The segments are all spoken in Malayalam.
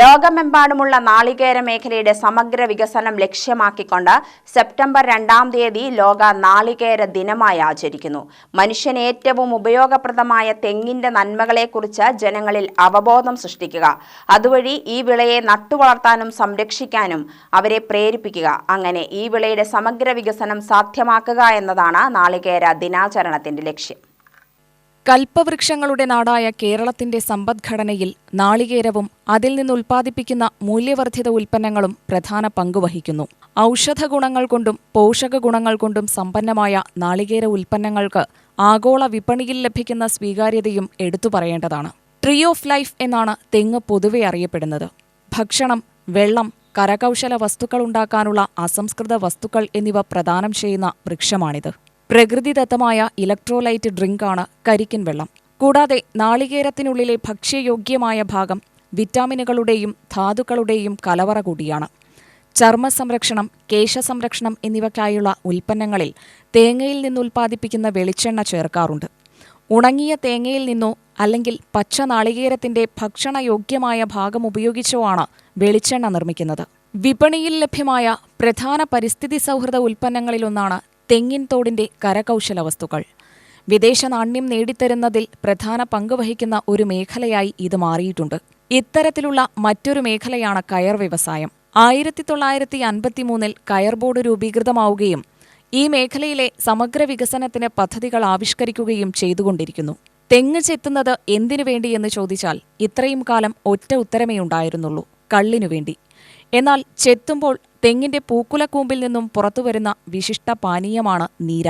ലോകമെമ്പാടുമുള്ള നാളികേര മേഖലയുടെ സമഗ്ര വികസനം ലക്ഷ്യമാക്കിക്കൊണ്ട് സെപ്റ്റംബർ രണ്ടാം തീയതി ലോക നാളികേര ദിനമായി ആചരിക്കുന്നു. മനുഷ്യന് ഏറ്റവും ഉപയോഗപ്രദമായ തെങ്ങിന്റെ നന്മകളെക്കുറിച്ച് ജനങ്ങളിൽ അവബോധം സൃഷ്ടിക്കുക. അതുവഴി ഈ വിളയെ നട്ടുവളർത്താനും സംരക്ഷിക്കാനും അവരെ പ്രേരിപ്പിക്കുക. അങ്ങനെ ഈ വിളയുടെ സമഗ്ര വികസനം സാധ്യമാക്കുക എന്നതാണ് നാളികേര ദിനാചരണത്തിന്റെ ലക്ഷ്യം. കൽപ്പവൃക്ഷങ്ങളുടെ നാടായ കേരളത്തിന്റെ സമ്പദ്ഘടനയിൽ നാളികേരവും അതിൽ നിന്ന് ഉൽപ്പാദിപ്പിക്കുന്ന മൂല്യവർദ്ധിത ഉൽപ്പന്നങ്ങളും പ്രധാന പങ്കുവഹിക്കുന്നു ഔഷധ ഗുണങ്ങൾ കൊണ്ടും പോഷക ഗുണങ്ങൾ കൊണ്ടും സമ്പന്നമായ നാളികേര ഉൽപ്പന്നങ്ങൾക്ക് ആഗോള വിപണിയിൽ ലഭിക്കുന്ന സ്വീകാര്യതയും എടുത്തു പറയേണ്ടതാണ്. ട്രീ ഓഫ് ലൈഫ് എന്നാണ് തെങ്ങ് പൊതുവെ അറിയപ്പെടുന്നത്. ഭക്ഷണം വെള്ളം കരകൗശല വസ്തുക്കൾ ഉണ്ടാക്കാനുള്ള അസംസ്കൃത വസ്തുക്കൾ എന്നിവ പ്രദാനം ചെയ്യുന്ന വൃക്ഷമാണിത്. പ്രകൃതിദത്തമായ ഇലക്ട്രോലൈറ്റ് ഡ്രിങ്കാണ് കരിക്കൻ വെള്ളം. കൂടാതെ നാളികേരത്തിനുള്ളിലെ ഭക്ഷ്യയോഗ്യമായ ഭാഗം വിറ്റാമിനുകളുടെയും ധാതുക്കളുടെയും കലവറ കൂടിയാണ്. ചർമ്മ സംരക്ഷണം കേശ സംരക്ഷണം എന്നിവയ്ക്കായുള്ള ഉൽപ്പന്നങ്ങളിൽ തേങ്ങയിൽ നിന്നുൽപ്പാദിപ്പിക്കുന്ന വെളിച്ചെണ്ണ ചേർക്കാറുണ്ട്. ഉണങ്ങിയ തേങ്ങയിൽ നിന്നോ അല്ലെങ്കിൽ പച്ച നാളികേരത്തിന്റെ ഭക്ഷണയോഗ്യമായ ഭാഗം ഉപയോഗിച്ചോ ആണ് വെളിച്ചെണ്ണ നിർമ്മിക്കുന്നത്. വിപണിയിൽ ലഭ്യമായ പ്രധാന പരിസ്ഥിതി സൗഹൃദ ഉൽപ്പന്നങ്ങളിലൊന്നാണ് തെങ്ങിൻ തോടിന്റെ കരകൗശല വസ്തുക്കൾ വിദേശ നാണ്യം നേടിത്തരുന്നതിൽ പ്രധാന പങ്കുവഹിക്കുന്ന ഒരു മേഖലയായി ഇത് മാറിയിട്ടുണ്ട്. ഇത്തരത്തിലുള്ള മറ്റൊരു മേഖലയാണ് കയർ വ്യവസായം. ആയിരത്തി തൊള്ളായിരത്തി അൻപത്തിമൂന്നിൽ കയർ ബോർഡ് രൂപീകൃതമാവുകയും ഈ മേഖലയിലെ സമഗ്ര വികസനത്തിന് പദ്ധതികൾ ആവിഷ്കരിക്കുകയും ചെയ്തുകൊണ്ടിരിക്കുന്നു. തെങ്ങ് ചെത്തുന്നത് എന്തിനു വേണ്ടിയെന്ന് ചോദിച്ചാൽ ഇത്രയും കാലം ഒറ്റ ഉത്തരമേ ഉണ്ടായിരുന്നുള്ളൂ കള്ളിനു വേണ്ടി. എന്നാൽ ചെത്തുമ്പോൾ തെങ്ങിന്റെ പൂക്കുലക്കൂമ്പിൽ നിന്നും പുറത്തുവരുന്ന വിശിഷ്ട പാനീയമാണ് നീര.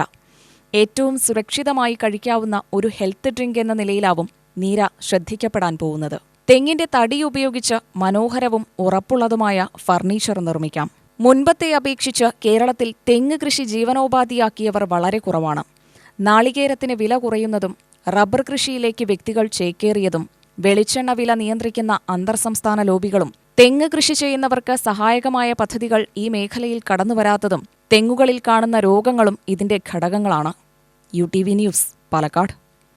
ഏറ്റവും സുരക്ഷിതമായി കഴിക്കാവുന്ന ഒരു ഹെൽത്ത് ഡ്രിങ്ക് എന്ന നിലയിലാവും നീര ശ്രദ്ധിക്കപ്പെടാൻ പോകുന്നത്. തെങ്ങിന്റെ തടി ഉപയോഗിച്ച് മനോഹരവും ഉറപ്പുള്ളതുമായ ഫർണിച്ചർ നിർമ്മിക്കാം. മുൻപത്തെ അപേക്ഷിച്ച് കേരളത്തിൽ തെങ്ങ് കൃഷി ജീവനോപാധിയാക്കിയവർ വളരെ കുറവാണ്. നാളികേരത്തിന് വില കുറയുന്നതും റബ്ബർ കൃഷിയിലേക്ക് വ്യക്തികൾ ചേക്കേറിയതും വെളിച്ചെണ്ണ വില നിയന്ത്രിക്കുന്ന അന്തർസംസ്ഥാന ലോബികളും തെങ്ങ് കൃഷി ചെയ്യുന്നവർക്ക് സഹായകമായ പദ്ധതികൾ ഈ മേഖലയിൽ കടന്നുവരാത്തതും തെങ്ങുകളിൽ കാണുന്ന രോഗങ്ങളും ഇതിന്റെ ഘടകങ്ങളാണ്. U T V news Palakkad.